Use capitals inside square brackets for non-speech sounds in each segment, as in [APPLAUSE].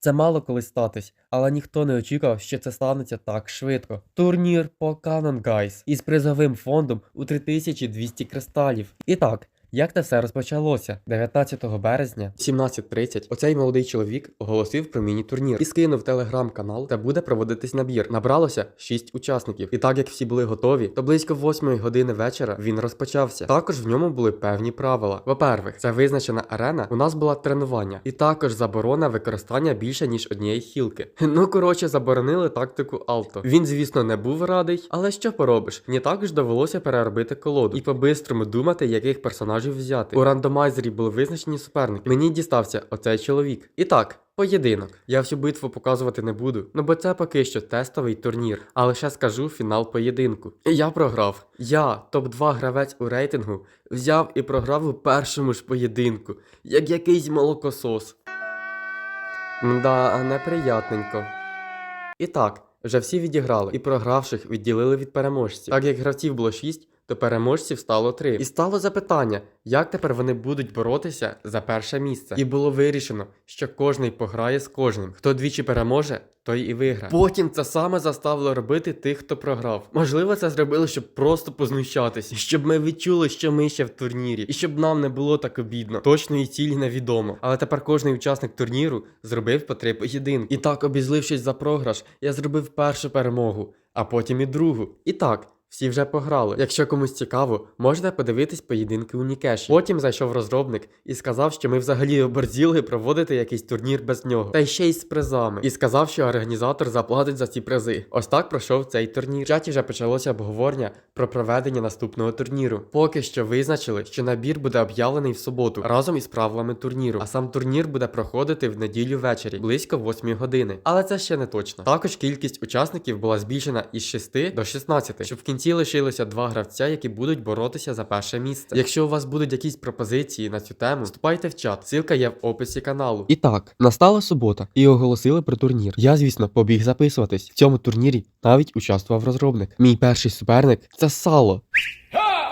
Це мало коли статись, але ніхто не очікував, що це станеться так швидко. Турнір по Canon Guys із призовим фондом у 3200 кристалів. І так, як це все розпочалося? 19 березня, 17.30, оцей молодий чоловік оголосив про міні-турнір і скинув телеграм-канал, де буде проводитись набір. Набралося 6 учасників. І так як всі були готові, то близько 8 години вечора він розпочався. Також в ньому були певні правила. По-перше, це визначена арена. У нас була тренування, і також заборона використання більше ніж однієї хілки. [LAUGHS] Ну коротше, заборонили тактику Алто. Він, звісно, не був радий, але що поробиш? Мені також довелося переробити колоду і по-бистрому думати, яких персонажів взяти. У рандомайзері були визначені суперники. Мені дістався оцей чоловік. І так. Поєдинок. Я всю битву показувати не буду, ну бо це поки що тестовий турнір. А лише скажу фінал поєдинку. Я програв. Я, топ-2 гравець у рейтингу, взяв і програв у першому ж поєдинку, як якийсь молокосос. Мда, неприятненько. І так, вже всі відіграли, і програвших відділили від переможців. Так як гравців було 6, то переможців стало 3. І стало запитання, як тепер вони будуть боротися за перше місце. І було вирішено, що кожний пограє з кожним. Хто двічі переможе, той і виграє. Потім це саме заставило робити тих, хто програв. Можливо, це зробили, щоб просто познущатися, щоб ми відчули, що ми ще в турнірі, і щоб нам не було так обідно. Точної цілі невідомо. Але тепер кожний учасник турніру зробив по три поєдинки. І так, обізлившись за програш, я зробив першу перемогу, а потім і другу. І так. Всі вже пограли. Якщо комусь цікаво, можете подивитись поєдинки у Нікеші. Потім зайшов розробник і сказав, що ми взагалі оборзіли проводити якийсь турнір без нього. Та ще й з призами. І сказав, що організатор заплатить за ці призи. Ось так пройшов цей турнір. В чаті вже почалося обговорення про проведення наступного турніру. Поки що визначили, що набір буде об'явлений в суботу разом із правилами турніру. А сам турнір буде проходити в неділю ввечері, близько 8 години. Але це ще не точно. Також кількість учасників була збільшена із 6 до 16, щоб в кінці лишилося два гравця, які будуть боротися за перше місце. Якщо у вас будуть якісь пропозиції на цю тему, вступайте в чат. Ссылка є в описі каналу. І так, настала субота, і оголосили про турнір. Я, звісно, побіг записуватись. В цьому турнірі навіть участвував розробник. Мій перший суперник це сало.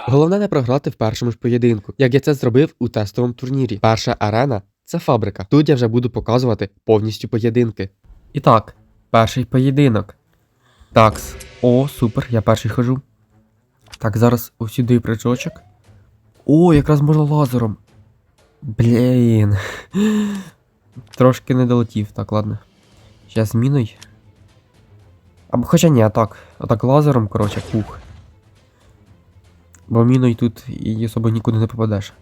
Головне не програти в першому ж поєдинку, як я це зробив у тестовому турнірі. Перша арена це фабрика. Тут я вже буду показувати повністю поєдинки. І так, перший поєдинок. Такс. О, супер, я перший хожу. Так, зараз ось сюди прыжочок. О, якраз можна лазером. Блін. Трошки не долетів. Так, ладно. Зараз міною. Або хоча ні, так. Отак лазером, коротше, пух. Бо міною тут і особо нікуди не попадеш.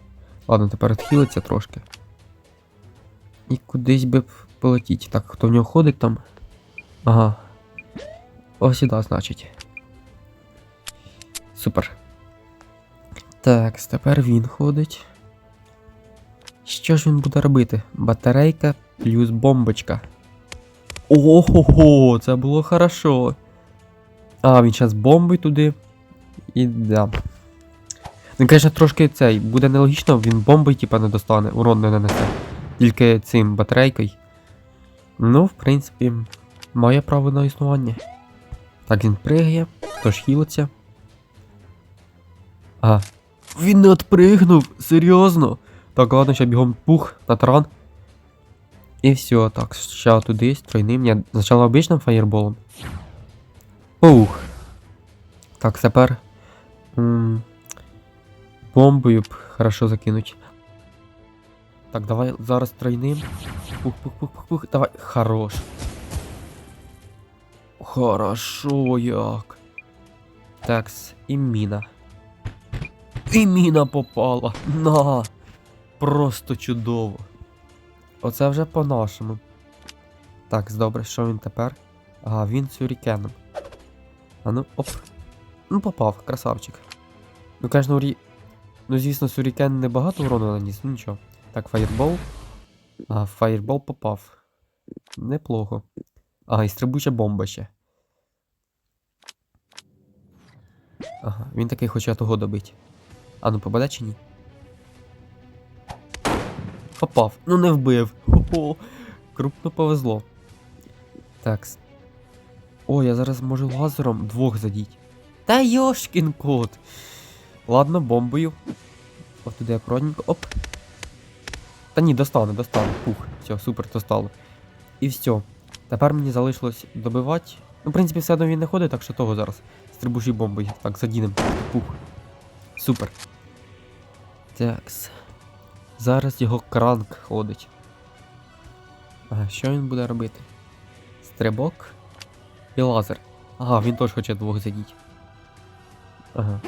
Ладно, тепер відхилиться трошки. І кудись би полетіть. Так, хто в нього ходить там? Ага. Ось сюди, значить. Супер. Так, тепер він ходить. Що ж він буде робити? Батарейка плюс бомбочка. Ого, це було хорошо. А, він зараз бомбить туди. І да. Він, звісно, трошки цей, буде нелогічно, він бомби, типа, не достане, урон не нанесе. Тільки цим батарейкою. Ну, в принципі, має право на існування. Так, він пригає, тож хілиться. А. Він не отпригнув! Серйозно? Так, ладно, ще бігом пух на таран. І все, так, ще туди, з тройним. Я спочатку обичним фаєрболом. Ух. Так, тепер. М бомбою б хорошо закинуть. Так, давай зараз тройним. Пух-пух-пух-пух. Давай. Хорош. Хорошо як. Такс, і міна. І міна попала. На. Просто чудово. Оце вже по-нашому. Так, добре, що він тепер? Ага, він сюрікеном. А ну, оп. Ну, попав, красавчик. Ну, конечно, урі... Ну, звісно, сюрікен не багато урону наніс, ну нічого. Так, фаєрбол. Ага, фаєрбол попав. Неплохо. Ага, і стрибуча бомба ще. Ага, він такий хоче того добити. А ну попаде чи ні? Попав. Ну не вбив. Хо-хо. Крупно повезло. Так. О, я зараз можу лазером двох задіть. Та йошкін кот. Ладно, бомбою. Ось туди акуратненько. Оп. Та ні, достане, достане. Пух. Все, супер, достало. І все. Тепер мені залишилось добивати. Ну, в принципі, все одно він не ходить, так що того зараз. Стрибуші бомбою. Так, задінем. Пух. Супер. Такс. Зараз його кранк ходить. Ага, що він буде робити? Стрибок і лазер. Ага, він теж хоче двох задіти. Ага.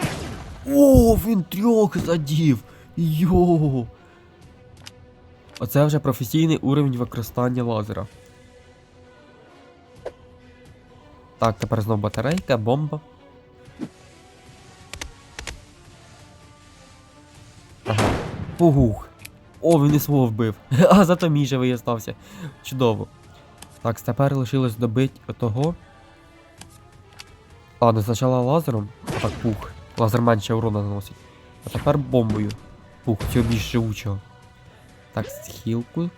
О, він трьох задів! Йо! Оце вже професійний уровень використання лазера. Так, тепер знову батарейка, бомба. Ага. Пугух. О, він і свого вбив. [LAUGHS] А зато мій живий остався. Чудово. Так, тепер лишилось добити отого. Ладно, спочатку лазером, а так пух. Лазер менше урона наносить. А тепер бомбою. Пух, цього більш живучого. Так, хілку.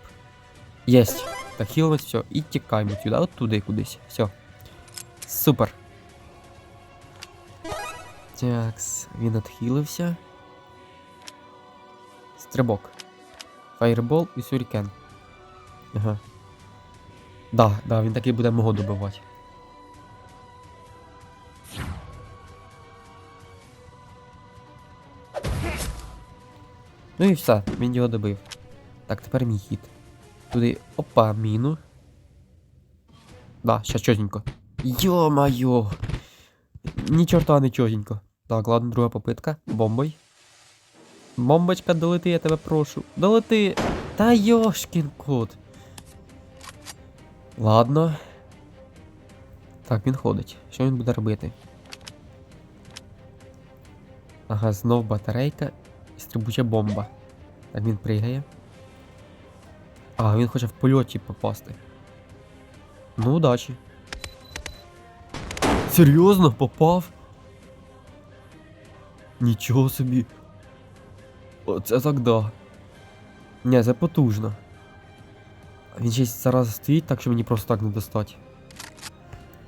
Єсть. Так, хілимось, все. І тікаємо сюди, от туди кудись. Все. Супер. Такс, він відхилився. Стрибок. Фаєрбол і сюрікен. Ага. Да, да, він таки буде мого добивати. Ну і все, він його добив. Так, тепер мій хід. Туди. Опа, міну. Да, щас чотенько. Йо-майо. Ні чорта не чотенько. Так, ладно, друга попитка. Бомбой. Бомбочка, долети, я тебе прошу. Долети. Та йошкін кот. Ладно. Так, він ходить. Що він буде робити? Ага, знов батарейка і стрибуча бомба. Так він пригає. А, він хоче в польоті попасти. Ну, удачі. Серйозно, попав? Нічого собі. Оце так да. Ні, це потужно. Він ще зараз стоїть, так що мені просто так не достать.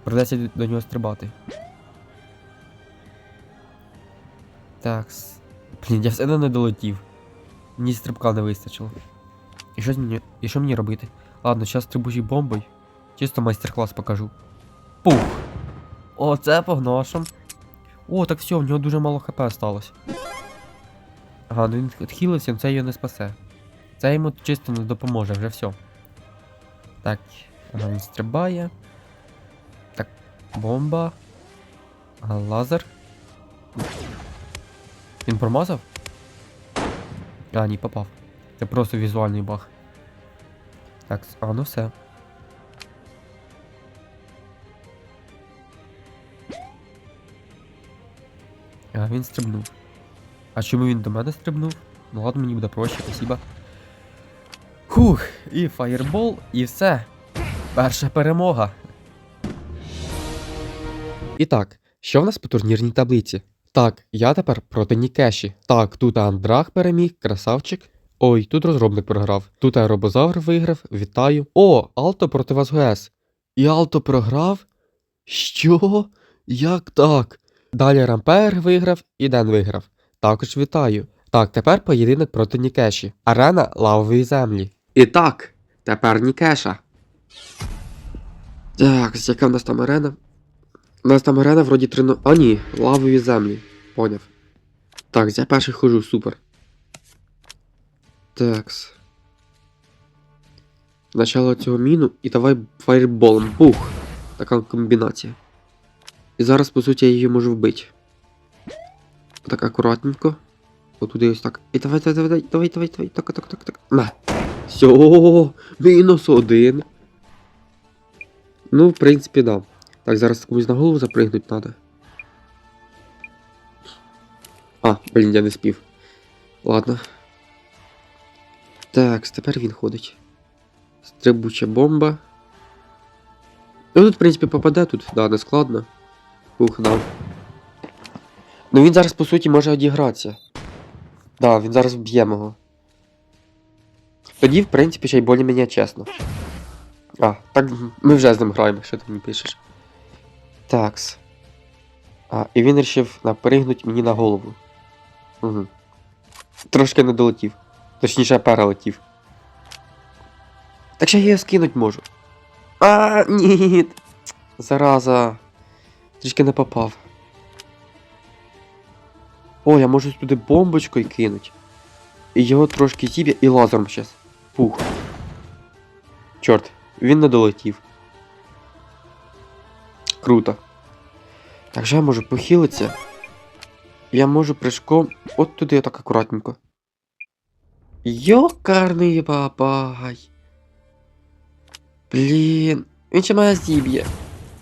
Придеться до- нього стрибати. Такс. Блін, я все одно не долетів. Мені стрибка не вистачило. І що мені, і що мені робити? Ладно, зараз стрибучий бомбою. Чисто майстер-клас покажу. Пух! Оце по гношам. О, так все, в нього дуже мало хп осталось. Ага, ну він відхилився, це його не спасе. Це йому чисто не допоможе, вже все. Так, ага, він стрибає. Так, бомба. Ага, лазер. Він промазав? А, ні, попав. Це просто візуальний баг. Так, а ну все. А, він стрибнув. А чому він до мене стрибнув? Ну ладно, мені буде проще, спасибо. Хух, і фаєрбол, і все. Перша перемога. І так, що в нас по турнірній таблиці? Так, я тепер проти Нікеші. Так, тут Андрах переміг, красавчик. Ой, тут розробник програв. Тут аеробозавр виграв, вітаю. О, Алто проти вас ГС. І Алто програв? Що? Як так? Далі Рампер виграв і Ден виграв. Також вітаю. Так, тепер поєдинок проти Нікеші. Арена лавової землі. І так, тепер Нікеша. Так, яка в нас там арена? У нас там арена вроді 3 А ні, лавові землі. Поняв. Так, я перший хожу, супер. Такс. Начало цього міну і давай фаєрболом. Бух. Така комбінація. І зараз, по суті, я її можу вбити. Так акуратненько. Отуди ось так. І давай, давай, давай, давай, давай, давай. Так, так, так, так. На. Все, мінус один. Ну, в принципі, да. Так, зараз комусь на голову запригнуть треба. А, блін, я не спів. Ладно. Так, тепер він ходить. Стрибуча бомба. Ну тут, в принципі, попаде тут, да, не складно. Ух, да. Ну він зараз, по суті, може одігратися. Да, він зараз вб'є мого. Тоді, в принципі, ще й більш-менш чесно. А, так ми вже з ним граємо, що ти мені пишеш. Такс. А, і він вирішив напригнути мені на голову. Угу. Трошки не долетів. Точніше, перелетів. Так ще я його скинуть можу. А, ні. Зараза. Трішки не попав. О, я можу туди бомбочкою кинуть. І його трошки зіб'є і лазером щас. Пух. Чорт, він не долетів. Круто. Так же я можу похилитися. Я можу прыжком от туди так акуратненько. Йокарний бабай. Блін, він ще мене зіб'є.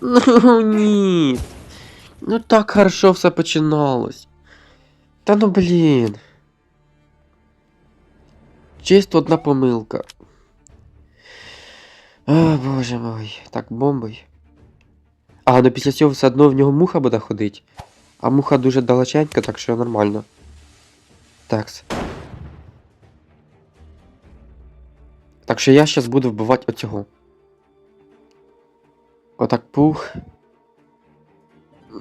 [LAUGHS] Ну ні. Ну так хорошо все починалось. Та ну блін. Чисто одна помилка. О, боже мой. Так, бомбой. А, ну після цього все одно в нього муха буде ходить. А муха дуже далеченька, так що нормально. Такс. Так що я зараз буду вбивати оцього. Отак пух.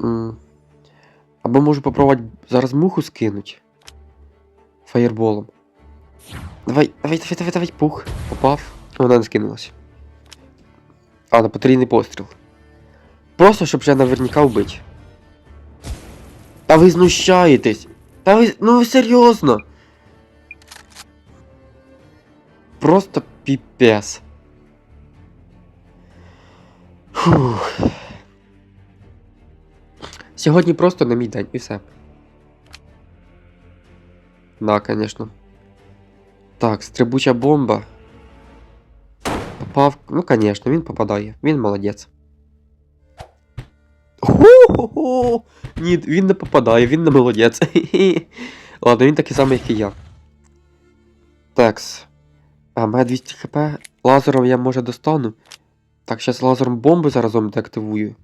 М. Або можу попробувати зараз муху скинуть. Фаєрболом. Давай, давай, давай, давай, давай, пух. Попав. Вона не скинулась. А, на потрійний постріл. Просто, щоб вже наверняка вбити. Та ви знущаєтесь. Та ви. Ну ви серйозно. Просто піпес. Фух. Сьогодні просто не мій день і все. Да, конечно. Так, стрибуча бомба. Попав. Ну, конечно, він попадає. Він молодець. Ху-ху-ху! Ні, він не попадає, він не молодець. [LAUGHS] Ладно, він такий самий, як і я. Такс. А, мене 200 хп. Лазером я може достану. Так, зараз лазером бомби заразом деактивую.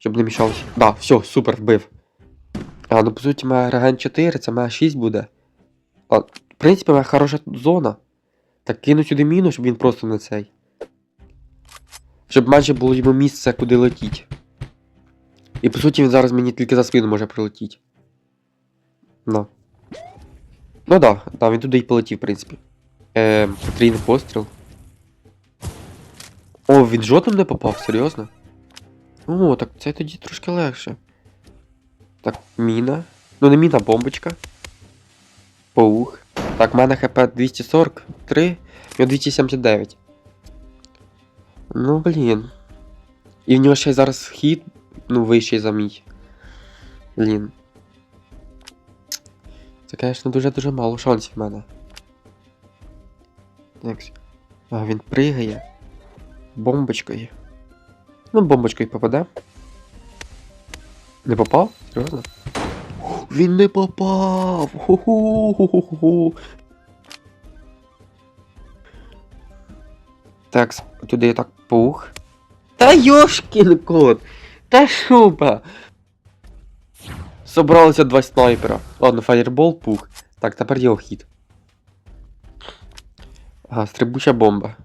Щоб не мішалося. Да, все, супер, вбив. А, ну по суті, моя реген 4, це моя 6 буде. А, в принципі, моя хороша зона. Так кину сюди міну, щоб він просто не цей. Щоб менше було йому місце, куди летіть. І по суті він зараз мені тільки за спину може прилетіти. Ну. Ну да, да, він туди і полетів, в принципі. Ем, потрійний постріл. О, він жодним не попав, серйозно? О, так це тоді трошки легше. Так, міна. Ну не міна, бомбочка. Паух. Так, в мене хп 243, у нього 279. Ну, блін. І в нього ще зараз хід, ну, вищий за мій. Блін. Це, звісно, дуже-дуже мало шансів в мене. Так. А, він пригає. Бомбочкою. Ну, бомбочкою попаде. Не попав? Серйозно? Він не попав! Ху-ху-ху-ху-ху. Так, с- туди я так пух. Та йошкін кот! Та шупа! Собралися два снайпера. Ладно, фаєрбол пух. Так, тепер його хід. Ага, стрибуча бомба.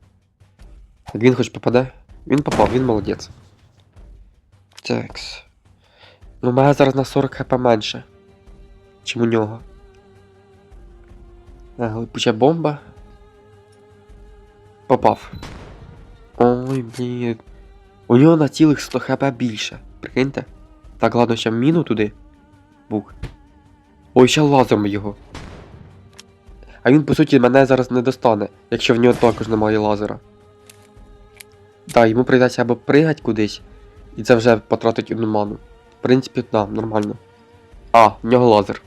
Так він хоч попаде? Він попав, він молодець. Такс. Ну, у мене зараз на 40 хп менше. Чим у нього. Ага, липуча бомба. Попав. Ой, блін. У нього на цілих 100 хп більше. Прикиньте. Так, ладно, ще міну туди. Бух. Ой, ще лазером його. А він, по суті, мене зараз не достане, якщо в нього також немає лазера. Так, йому прийдеться або пригати кудись, і це вже потратить одну ману. В принципі, да, нормально. А, в нього лазер.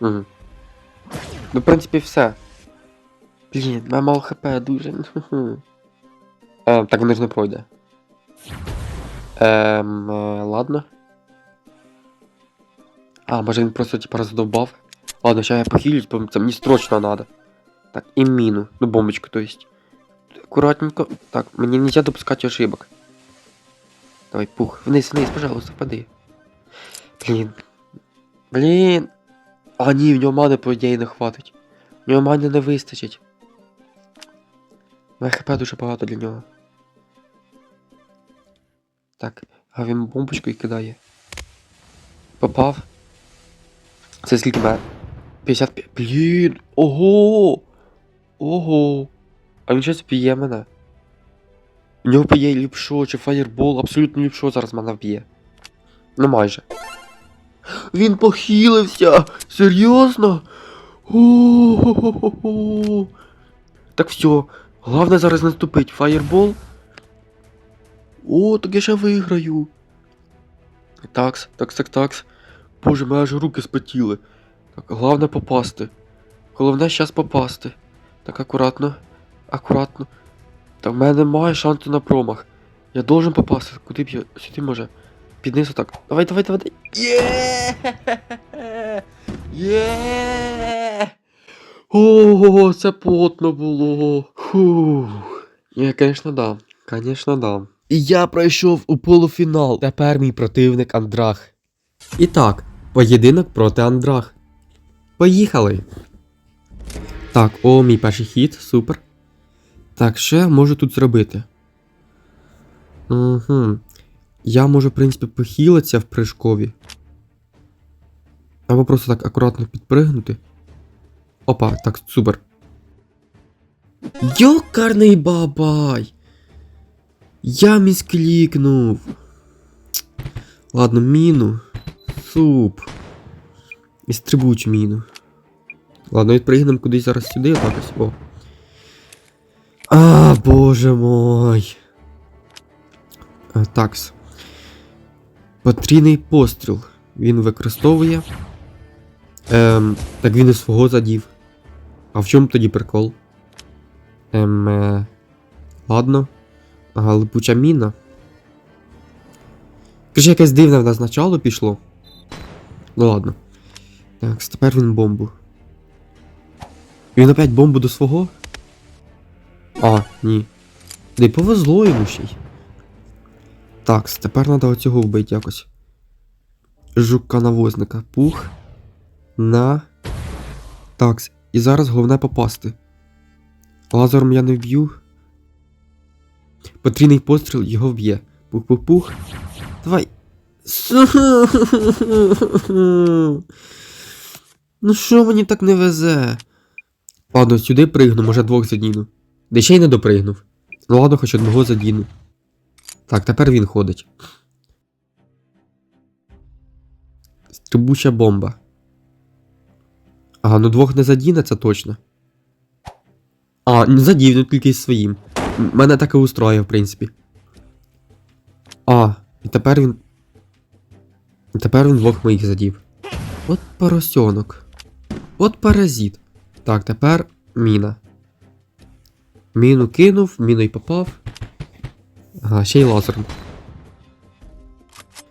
Угу. Ну, в принципі, все. Блін, мене мало хп дуже. Е, так воно ж не пройде. Ем, е, ладно. А, може він просто типа роздовбав. Ладно, сейчас я похилюсь, бо це мені срочно надо. Так, і міну. Ну, бомбочку, то есть. Аккуратненько. Так, мені нельзя допускать ошибок. Давай, пух. Вниз, вниз, пожалуйста, впади. Блін. Блін. А ні, в нього мани, по ідеї, не хватить. В нього мани не вистачить. На хп дуже багато для нього. Так, а він бомбочкою кидає. Попав. Це скільки мене? 55. Блін! Ого! Ого! А він щось б'є мене. У нього б'є ліпшо чи фаєрбол, абсолютно ліпшо зараз мене вб'є. Ну майже. Він похилився! Серйозно? О-хо-хо-хо-хо. Так все, головне зараз наступить фаєрбол. О, так я ще виграю. Такс, такс, так, такс. Боже, мене аж руки спотіли. Так, головне попасти. Головне щас попасти. Так, акуратно. Акуратно. Та в мене немає шансу на промах. Я должен попасти. Куди б я? Сюди може. Під низ отак. Давай, давай, давай. давай. Є! Є! Ого, це потно було. Фух. Я, звісно, дам. Звісно, дам. І я пройшов у полуфінал. Тепер мій противник Андрах. І так, поєдинок проти Андрах. Поїхали. Так, о, мій перший хід, супер. Так, я можу тут зробити? Угу. Я можу, в принципі, похилитися в прыжкові. Або просто так акуратно підпригнути. Опа, так, супер. Йокарний бабай! Я місклікнув. Ладно, міну. Суп. І стрибучу міну. Ладно, відпригнемо кудись зараз сюди, отак ось. О. А, боже мой. Такс. Потрійний постріл. Він використовує. Ем, так він і свого задів. А в чому тоді прикол? Ем. Е, ладно. Ага, липуча міна. Каже, якесь дивне в нас начало пішло. Ну ладно. Так, тепер він бомбу. Він опять бомбу до свого? А, ні. Не повезло йому ще й. Так, тепер треба оцього вбити якось. Жука навозника. Пух. На. Такс. І зараз головне попасти. Лазером я не вб'ю. Потрійний постріл його вб'є. Пух-пух-пух. Давай. [LAUGHS] Ну що мені так не везе? Ладно, сюди пригну, може двох задіну. Де ще й не допригнув. Ну ладно, хоч одного задіну. Так, тепер він ходить. Стрибуча бомба. Ага, ну двох не задіне, це точно. А, не задів, ну тільки із своїм. Мене так і устроює, в принципі. А, і тепер він. І тепер він двох моїх задів. От поросенок. От паразит. Так, тепер міна. Міну кинув, міною попав. Ага, ще й лазером.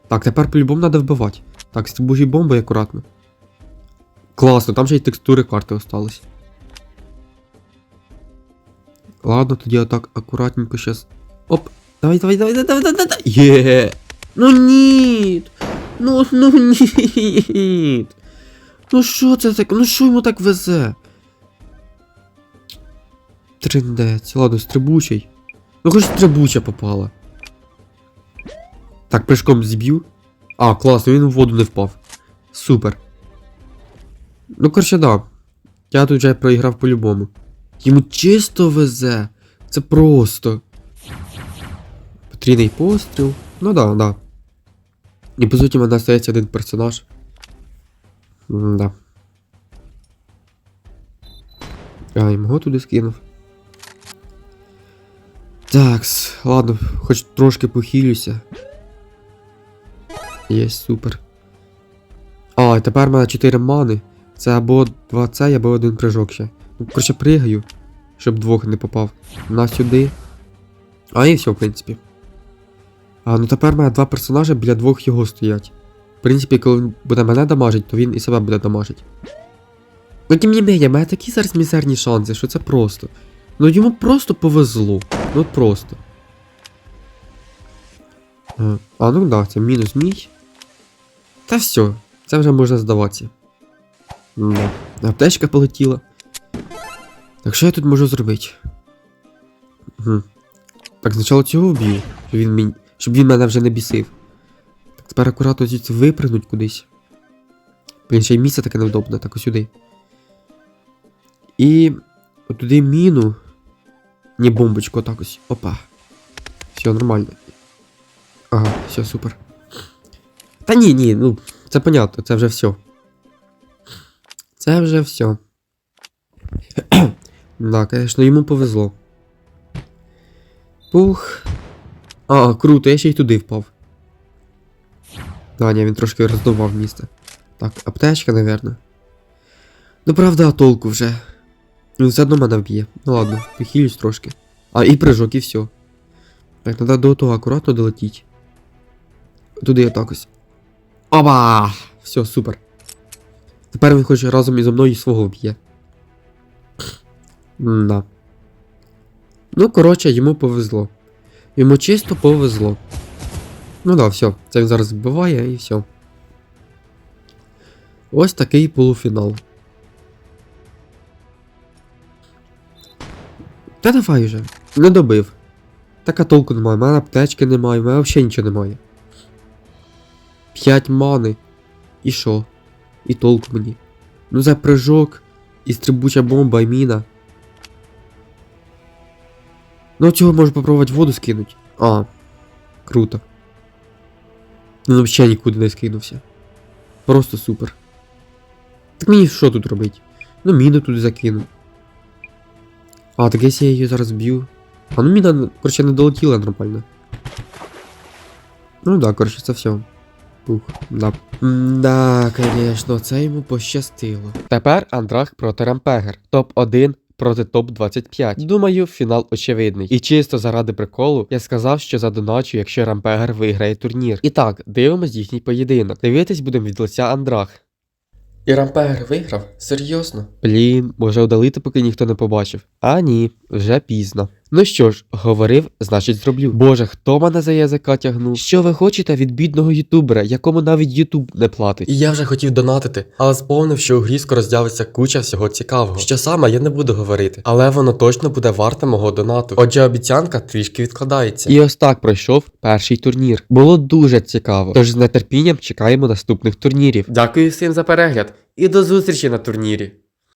Так, тепер по-любому треба вбивати. Так, стрибужі бомби акуратно. Класно, там ще й текстури карти остались. Ладно, тоді отак акуратненько щас. Оп! Давай, давай, давай, давай, давай, давай, давай. Є! Ну ні! Ну, ну ні! Ну що це таке? Ну що йому так везе? Триндець. Ладно, стрибучий. Ну хоч стрибуча попала. Так, прыжком зб'ю. А, класно, він в воду не впав. Супер. Ну, коротше, да. Я тут вже проіграв по-любому. Йому чисто везе. Це просто. Потрійний постріл. Ну да, да. І по суті в мене остається один персонаж. Да. А, його туди скинув. Такс, ладно, хоч трошки похилюся. Є, супер. А, і тепер в мене 4 мани. Це або 2 цей, або один прыжок ще. Ну, коротше, пригаю, щоб двох не попав. На сюди. А і все, в принципі. А, ну тепер в мене два персонажі біля двох його стоять. В принципі, коли він буде мене дамажить, то він і себе буде дамажить. Ну, тим не менее, в мене такі зараз мізерні шанси, що це просто. Ну йому просто повезло. Ну просто. А, а ну да, це мінус мій. Та все, це вже можна здаватися. Да. Аптечка полетіла. Так що я тут можу зробити? Угу. Так, спочатку цього вб'ю, щоб він, щоб він мене вже не бісив. Так, тепер акуратно звідси випрыгнуть кудись. Блін, ще й місце таке невдобне, так ось сюди. І. Отуди міну. Ні, бомбочку, отак ось. Опа. все нормально. Ага, все, супер. Та ні, ні, ну, це понятно, це вже все. Це вже все. [CLEARS THROAT] да, звісно, йому повезло. Пух. А, круто, я ще й туди впав. Да, ні, він трошки роздував місце. Так, аптечка, напевно. Ну правда, толку вже. Він все одно мене вб'є. Ну ладно, похилюсь трошки. А, і прыжок, і все. Так, треба до того акуратно долетіть. Туди отак ось. Оба! Все, супер. Тепер він хоче разом ізо мною свого вб'є. Да. Ну, коротше, йому повезло. Йому чисто повезло. Ну да, все. Це він зараз вбиває і все. Ось такий полуфінал. Та давай вже. Не добив. Така толку немає, в мене аптечки немає, в мене взагалі нічого немає. П'ять мани. І що? І толку мені. Ну за прыжок, і стрибуча бомба, і міна. Ну цього можу попробувати воду скинуть. А. Круто. Ну взагалі нікуди не скинувся. Просто супер. Так мені що тут робить? Ну міну туди закину. А, так якщо я її зараз б'ю. А ну міна, коротше, не долетіла нормально. Ну да, коротше, це все. Ух, да. Да, конечно, це йому пощастило. Тепер Андрах проти Рампегер. Топ-1 проти топ-25. Думаю, фінал очевидний. І чисто заради приколу я сказав, що задоначу, якщо Рампегер виграє турнір. І так, дивимось їхній поєдинок. Дивитись будемо від лиця Андрах. І Рампегер виграв? Серйозно? Блін, може удалити, поки ніхто не побачив. А ні, вже пізно. Ну що ж, говорив, значить зроблю. Боже, хто мене за язика тягнув? Що ви хочете від бідного ютубера, якому навіть ютуб не платить? І я вже хотів донатити, але сповнив, що у грі скоро з'явиться куча всього цікавого. Що саме, я не буду говорити, але воно точно буде варте мого донату. Отже, обіцянка трішки відкладається. І ось так пройшов перший турнір. Було дуже цікаво. Тож з нетерпінням чекаємо наступних турнірів. Дякую всім за перегляд і до зустрічі на турнірі.